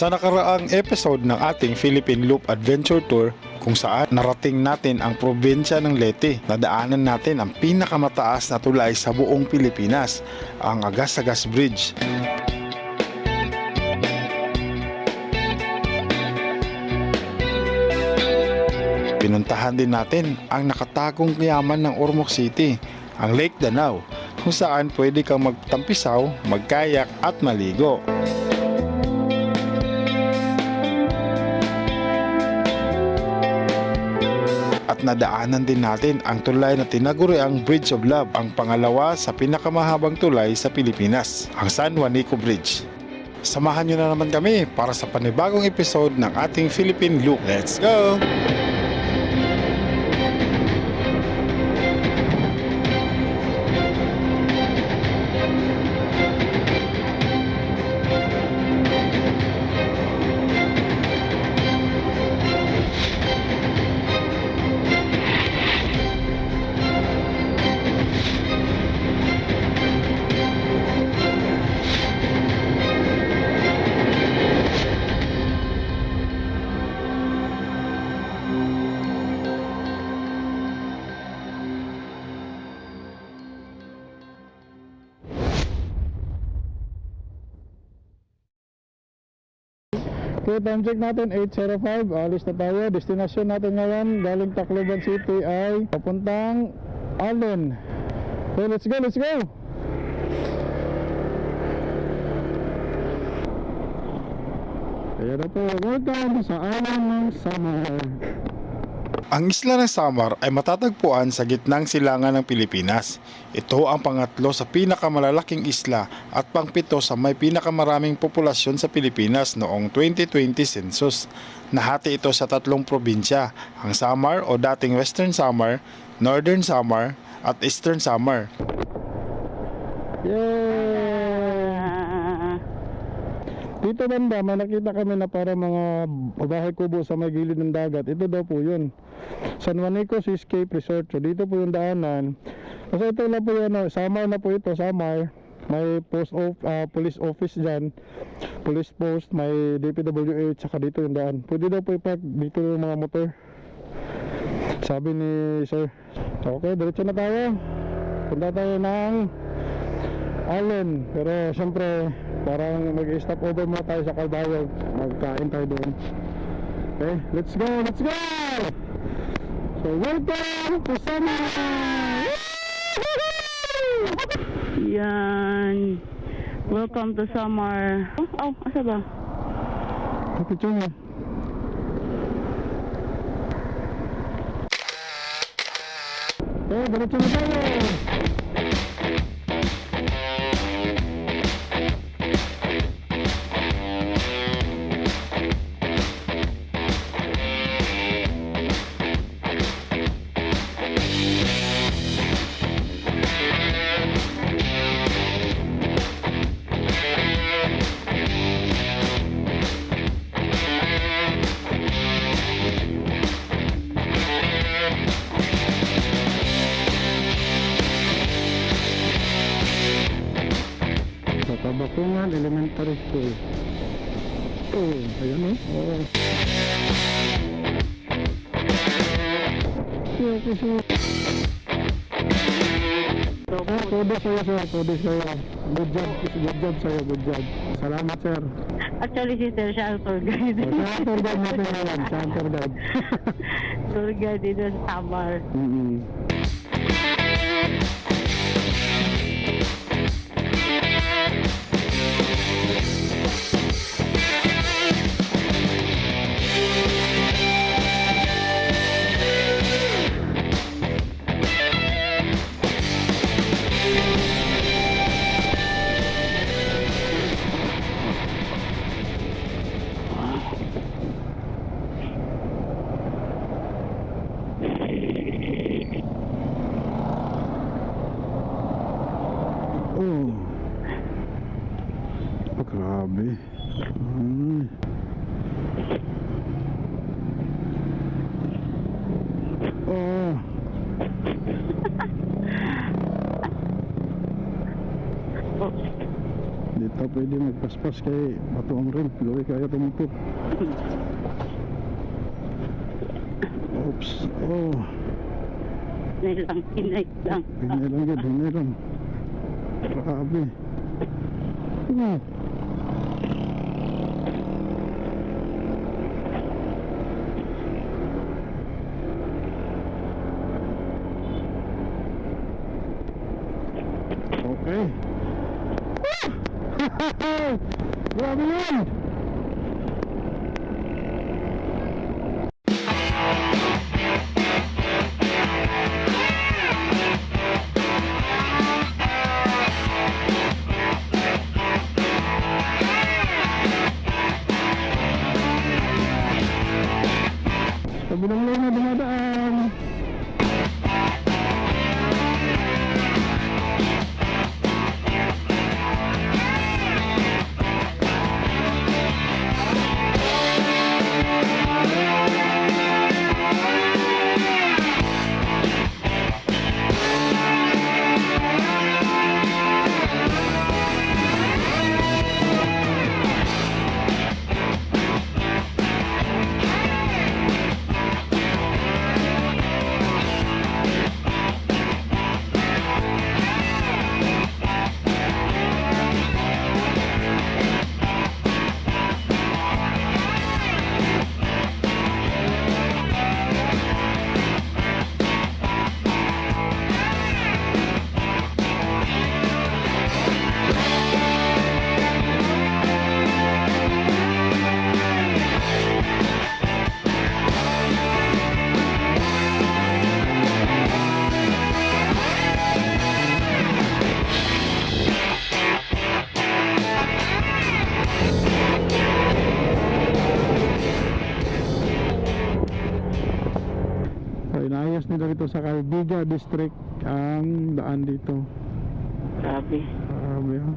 Sa nakaraang episode ng ating Philippine Loop Adventure Tour kung saan narating natin ang probinsya ng Leyte, nadaanan natin ang pinakamataas na tulay sa buong Pilipinas, ang Agas-Agas Bridge. Pinuntahan din natin ang nakatagong yaman ng Ormoc City, ang Lake Danau, kung saan pwede kang magtampisaw, magkayak at maligo. At nadaanan din natin ang tulay na tinaguriang Bridge of Love, ang pangalawa sa pinakamahabang tulay sa Pilipinas, ang San Juanico Bridge. Samahan nyo na naman kami para sa panibagong episode ng ating Philippine Loop. Let's go! Okay, time check natin 8.05. Alis na tayo. Destination natin ngayon galing Tacloban City ay papuntang Allen. Okay, let's go, let's go! Ayan na po. Welcome sa Allen ng Samar. Ang isla ng Samar ay matatagpuan sa gitnang silangan ng Pilipinas. Ito ang pangatlo sa pinakamalalaking isla at pangpito sa may pinakamaraming populasyon sa Pilipinas noong 2020 census. Nahati ito sa tatlong probinsya, ang Samar o dating Western Samar, Northern Samar at Eastern Samar. Yay! Dito banda, may nakita kami na para mga bahay kubo sa may gilid ng dagat. Ito daw po yun. San Juanico Seascape Resort. So dito po yung daanan. Kasi ito na po yun, ano, Samar na po ito, Samar. May post of, ah, police office dyan. Police post, may DPWH, saka dito yung daan. Pwede daw po ipark dito yung mga motor. Sabi ni sir. Okay, diretso na tayo. Punta tayo ng Allen. Pero syempre, parang mag-stop over muna tayo sa Calbayo. Magkain tayo doon. Okay, let's go, let's go! So, welcome to Samar! Yan. Welcome to summer. Oh, oh asa ba? Picture mo. Okay, diretso na tayo! Tabakungan Elementary School. Oh, ayan eh. Oh. Okay, okay, sir. Okay, kudos sa'yo, sir. Kudos sa'yo. Good job, good job sa'yo, good job. Salamat, sir. Actually, si Sir siya ang tour guide. Oh, siya ang tour guide natin ngayon. Siya ang tour guide. tour guide dito sa Samar. Mm-hmm. Oh. Magpaspas kay bato ang rin. Gawi kaya tumutot. Oops. Oh. Hinay lang, hinay lang. Hinay lang. Hinay lang. Grabe. Ano? Sabi ng lane na dumadaan. Calbiga District ang daan dito. Grabe. Grabe ah.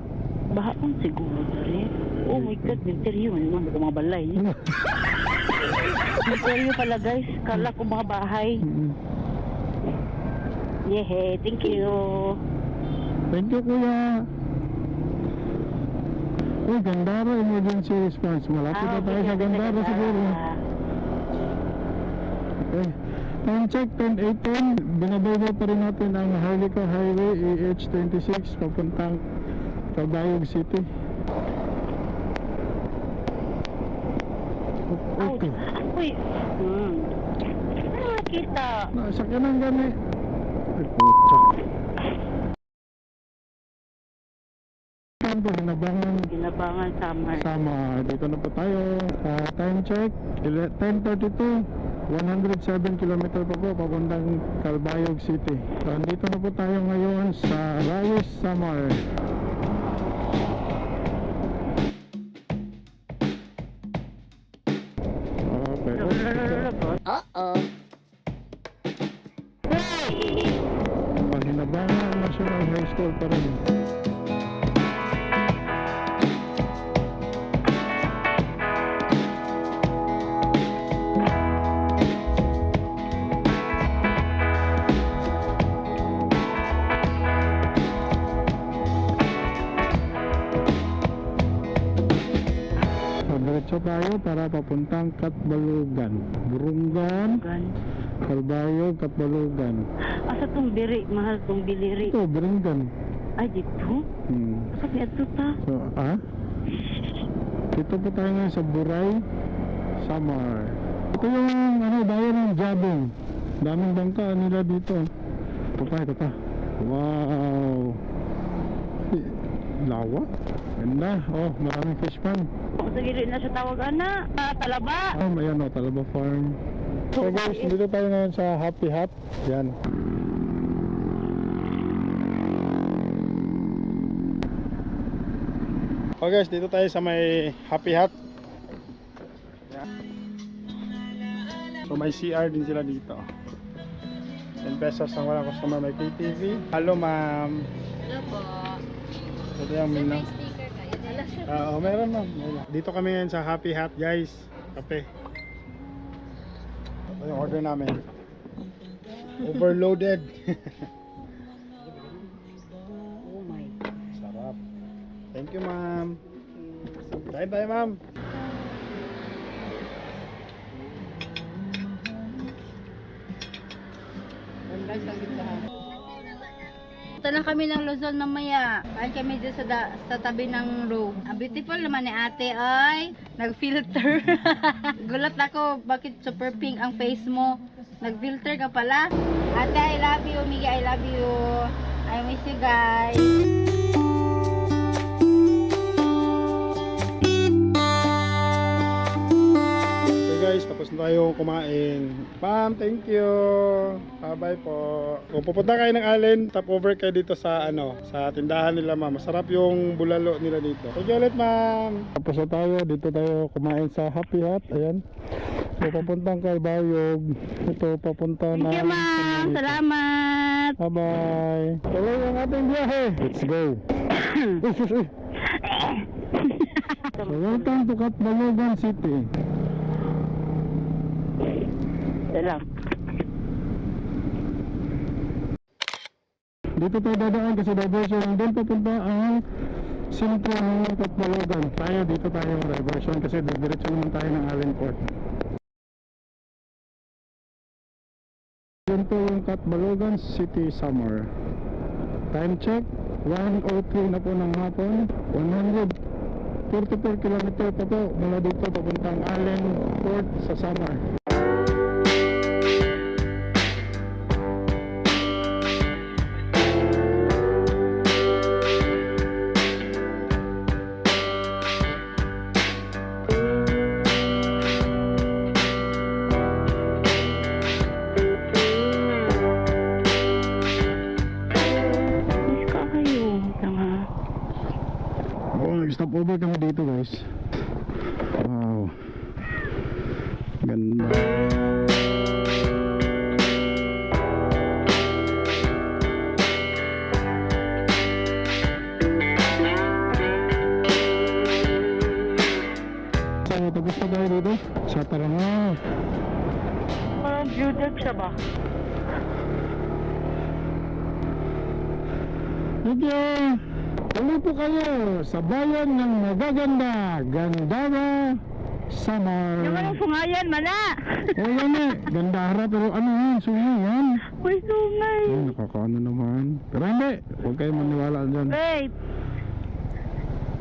Baha pang siguro rin. Oh my God, minteryo. Ano mga mga balay. Minteryo pala guys. Kala ko mga bahay. Mm. Yehe, thank you. Thank you kuya. Uy, Gandara Emergency Response. Malapit na Ah, tayo okay, sa Gandara siguro. Okay. Time check 10.18. Binabayba pa rin natin ang Harlica Highway EH26 papuntang Cabayog City. Ay, Okay. uy. Hmm. Ah, kita. Nasakyan ng gani. Ay. Saan po hinabangan Ginabangan summer. sama dito na po tayo Ah, time check ele- 10.32 107 km pa po papuntang Calbayog City. So, andito na po tayo ngayon sa Rayos Samar tayo para papuntang Katbalugan Burungan, Gan. Calbayog, Katbalugan Asa tong biri, mahal tong biliri. Ito, Burungan Ay, dito? hmm. Asa kaya ito ta? So, ah? Dito po tayo ngayon sa Buray, Samar. Ito yung ano, bayan ng Jabong. Daming bangka nila dito. Ito pa, ito pa. Wow! Lawa? Ganda. Oh, maraming fish pan. O, sa gilid na siya tawag, ana. Ah, talaba. Oh, may ano, Talaba Farm. So guys, dito tayo ngayon sa Happy Hut. Yan. Oh guys, dito tayo sa may Happy Hut. So may CR din sila dito. 10 pesos ang walang customer may KTV. Hello ma'am. Hello po. Ito yung menu. May sticker kayo. Dala siya. Oo, meron ma'am. Dito kami ngayon sa Happy Hut guys. Kape. Ito yung order namin. Overloaded. Oh my. Sarap. Thank you, ma'am. Tayo, ma'am. Punta na kami ng Luzon mamaya. Kain kami dito sa, da- sa tabi ng road. Ang beautiful naman ni ate ay nag-filter. Gulat ako, bakit super pink ang face mo? Nag-filter ka pala. Ate, I love you. Migi, I love you. I miss you guys. Guys, tapos na tayo kumain. Ma'am, thank you. Bye-bye po. Kung pupunta kayo ng Allen, top over kayo dito sa ano, sa tindahan nila ma'am. Masarap yung bulalo nila dito. Thank you ulit ma'am. Tapos na tayo, dito tayo kumain sa Happy Hut. Ayan. So, papuntang kay Bayog. Ito, papunta na. Thank you, ma'am. Salamat. Bye-bye. Tuloy ang ating biyahe. Let's go. Uy, sus, uy. So, City. Salam. Dito tayo dadaan kasi diversion doon papunta ang sentro ng Katbalogan. Tayo dito tayo diversion kasi diretso naman tayo ng Allen Port. Yun po yung Katbalogan City Summer. Time check, 1.03 na po ng hapon. 144 kilometer pa po mula dito papuntang Allen Port sa Summer. So, tapos na tayo dito sa Tarangaw. Parang beauty siya ba? You! Tuloy po kayo sa bayan ng magaganda, Gandara, Samar. Yung anong sungayan, mana? Oo yan eh, Gandara pero ano yan, suyo yan. May sungay. Ay, nakakaano naman. Pero hindi, huwag kayo maniwala dyan. Babe.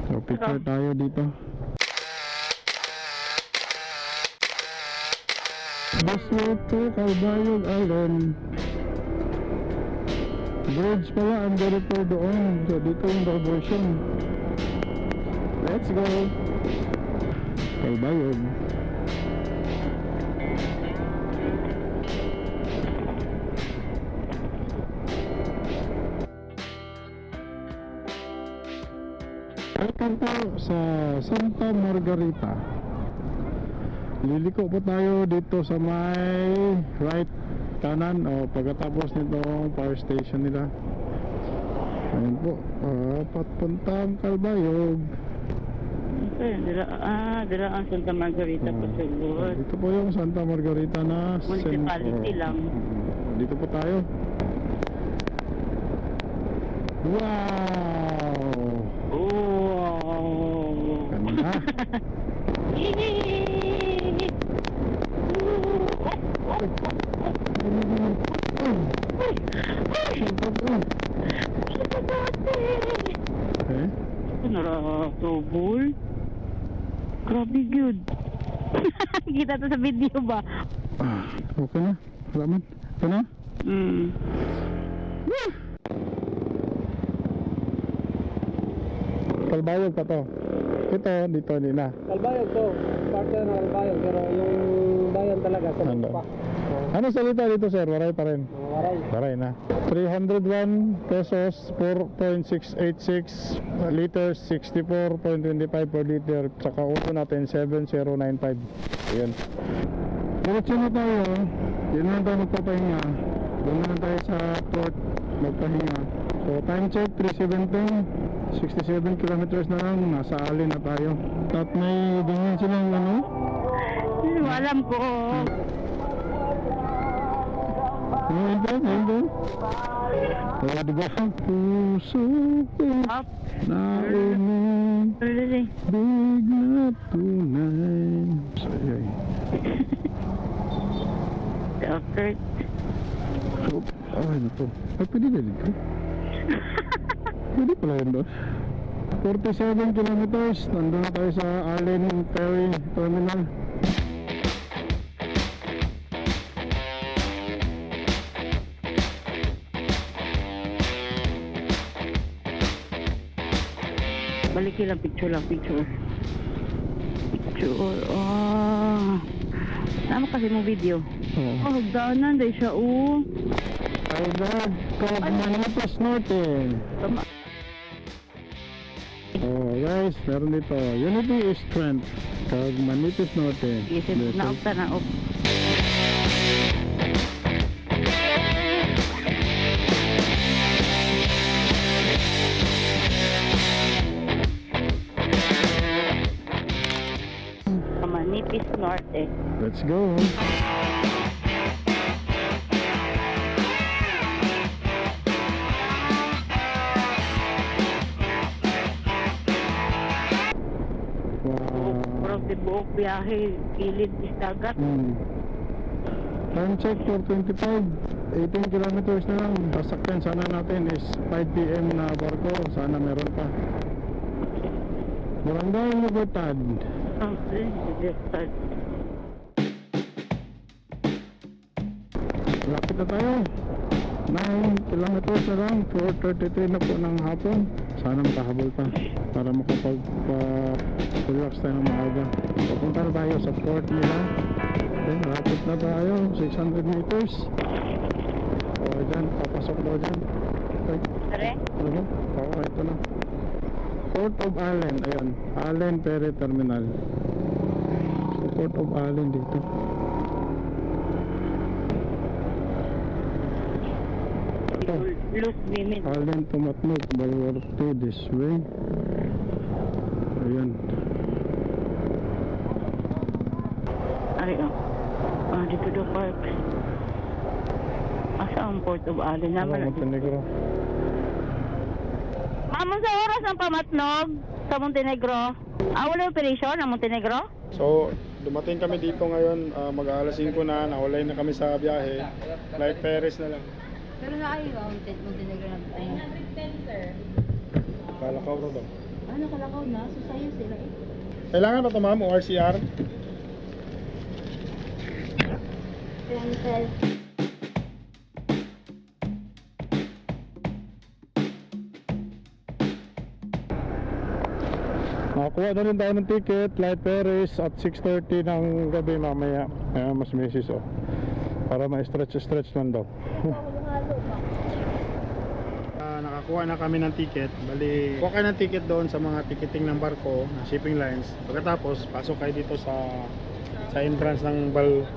So, picture tayo dito. Bus road to Calbayog Island. Bridge pala, ang ganito doon. So, dito yung diversion. Let's go! Calbayog. Welcome po sa Santa Margarita. Liliko po tayo dito sa may right kanan o pagkatapos nitong power station nila. Ayun po, uh, patpuntang Kalbayog. Okay, dira, ah, dira ang Santa Margarita po Ah, siguro. Dito po yung Santa Margarita na Municipality lang. Mm, Dito po tayo. Wow! Oh. Ganda. Eh? Naratubol. Grabe good. Kita to sa video ba? Ah, okay na. Salamat. Ito na. Mm. Kalbayog pa to. Ito, dito, hindi na. Kalbayog to. Parte ng Kalbayog. Pero yung bayan talaga sa Ano? Ano salita dito, sir? Waray pa rin. Waray na. 301 pesos, 4.686 liters, 64.25 per liter. Saka uso natin, 7095. Ayan. Diretso na tayo. Yun na tayo magpapahinga. Doon na tayo sa port magpahinga. So time check 317. 67 kilometers na lang. Nasa alin na tayo. At may ganyan silang ano. Alam ko. Ano? Ano ba? Oh, diba? Puso ko na umibig na tunay. So, yun. After. Oh, ah, ano to? Ay, pwede na dito. pwede pala yun doon. 47 kilometers. Nandun na tayo sa Allen Ferry Terminal. Balik lang, picture lang, picture. Picture, ah. Sama kasi mo video. Oo. Oh, hagdanan, dahil siya, oh. Ay, God, Cagmanitas Norte. Tama. Oh, guys, meron dito. Unity is strength. Cagmanitas Norte. Isip, Dito. naopta na, op. Norte. Let's go. Murag di buok biyahe, kilid is dagat. Hmm. Time check for 25. 18 kilometers na lang. Sasakyan sana natin is 5 p.m. na barko. Sana meron pa. Barangay Libertad. Ang sinisigitad. Na tayo. 9 kilometers na lang. 4.33 na po ng hapon. Sana makahabol pa. Para makapag-relax tayo ng maaga. Papunta na tayo sa port nila. Okay, lapit na tayo. 600 meters. O, dyan. Papasok daw dyan. Okay. Tare? Ano? Oo, ito na. Port of Allen. Ayan. Allen Ferry Terminal. So, Port of Allen dito. Luz Mimit. Allen Tumatnog. Balwarte this way. Ayan. Ari, oh. Ah, dito daw park. Asa ang Port of Allen naman? Ano, Montenegro. Mamo sa oras ang pamatnog sa Montenegro. Ah, wala operation ang Montenegro? So, dumating kami dito ngayon. ah, mag-aalas 5 na. Naulay na kami sa biyahe. Flight Paris na lang. Pero na kayo, Mountain, Montenegro na tayo. Kalakaw ro daw. Ah, nakalakaw na. So, sa'yo sila eh. Kailangan ba ito ma'am? ORCR? Pencil. Nakakuha na rin tayo ng ticket, Flight Paris at 6.30 ng gabi mamaya. Ayan, mas misis oh. Para ma-stretch-stretch lang daw. Ah, nakakuha na kami ng ticket. Bali, kuha kayo ng ticket doon sa mga ticketing ng barko, na shipping lines. Pagkatapos, pasok kayo dito sa sa entrance ng Bal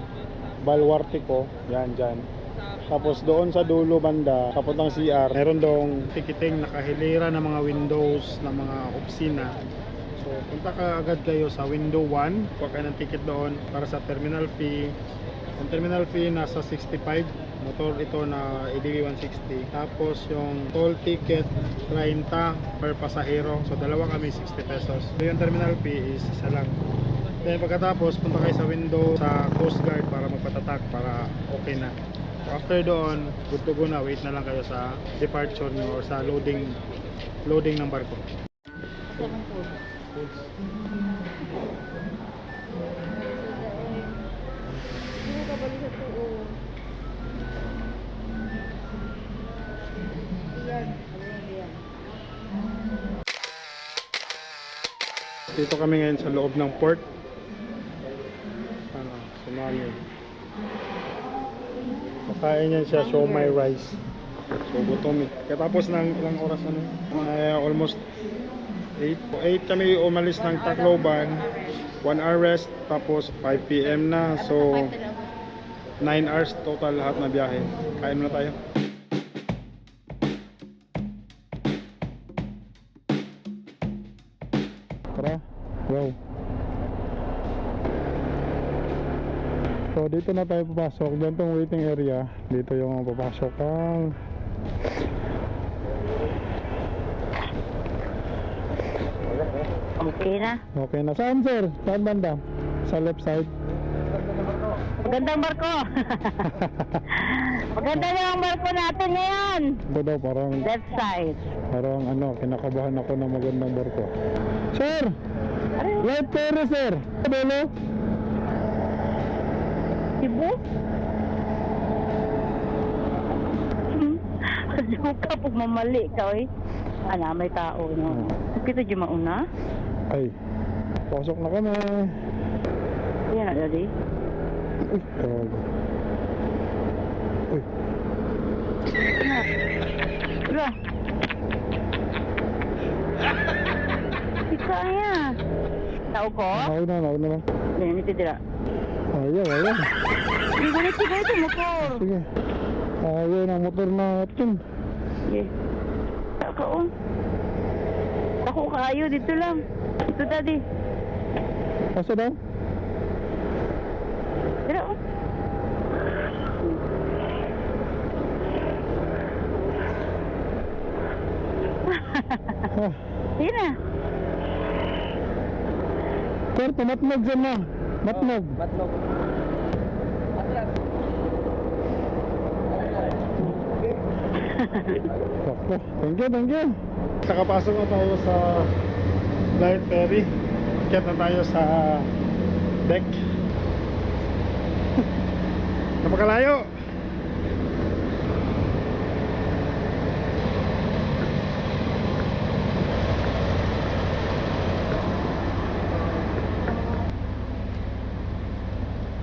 Balwartico. Yan, dyan. Tapos doon sa dulo banda, papuntang CR, meron dong ticketing nakahilera ng mga windows ng mga opisina. So, punta ka agad kayo sa window 1, kuha kayo ng ticket doon para sa terminal fee. Ang terminal fee nasa 65, motor ito na ADV 160. Tapos yung toll ticket 30 per pasahero. So dalawa kami 60 pesos. So yung terminal fee is isa lang. Then pagkatapos punta kayo sa window sa Coast Guard para magpatatak para okay na. So, after doon, good to go na. Wait na lang kayo sa departure nyo or sa loading loading ng barko. Seven food. Sino Dito kami ngayon sa loob ng port. Ano, sumali. Pakain yan siya, show my rice. So, gutom eh. Katapos ng ilang oras ano? Uh, almost 8. 8 kami umalis ng Tacloban. 1 hour rest, tapos 5 p.m. na. So, 9 hours total lahat na biyahe. Kain muna tayo. Dito na tayo papasok. Diyan tong waiting area. Dito yung papasok ang Okay na. Okay na. Saan sir? Saan banda? Sa left side? Magandang barko. Maganda na ang barko natin ngayon. Ito daw parang, Left side. parang ano, kinakabahan ako ng magandang barko. Sir! Light ferry sir! Belo? Cebu? Joke ka pag mamali ka, oy. Ana, may tao, no? Kita di mauna? Ay, pasok na kami. Yan na, daddy. Uy, gago. Uy, Ano? Wala. Ika niya. Tao ko? nauna, nauna lang. Ganyan, ito dira. Ayaw, ayaw. Hindi ko ito, motor. Sige. Ayaw ng motor natin. Sige. Ka, oh. Ako kayo, dito lang. Ito, daddy. Asa daw? Dira, oh. Ah, Sige na. sir, dyan na. Matnog. Batlog. Atlas. Sakto. Thank you, thank you. Nakapasok na tayo sa Light Ferry. Ikat na tayo sa deck. Napakalayo.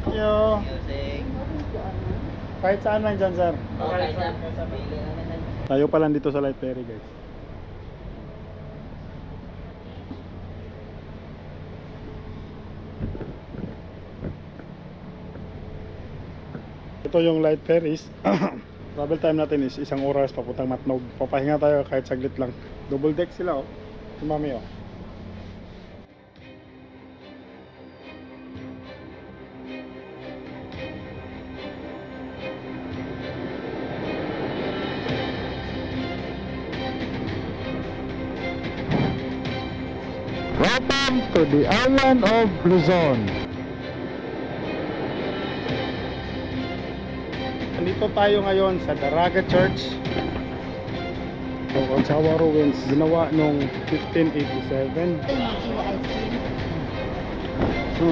Thank you. Kahit saan lang dyan, sir. Tayo pa lang dito sa Light Ferry, guys. Ito yung Light Ferries. Travel time natin is isang oras papuntang Matnog. Papahinga tayo kahit saglit lang. Double deck sila, oh. Si Mami, oh. Welcome to the island of Luzon. Nandito tayo ngayon sa Daraga Church. So, ang Sawa Ruins, ginawa noong 1587. Ito yung chili ice cream. So,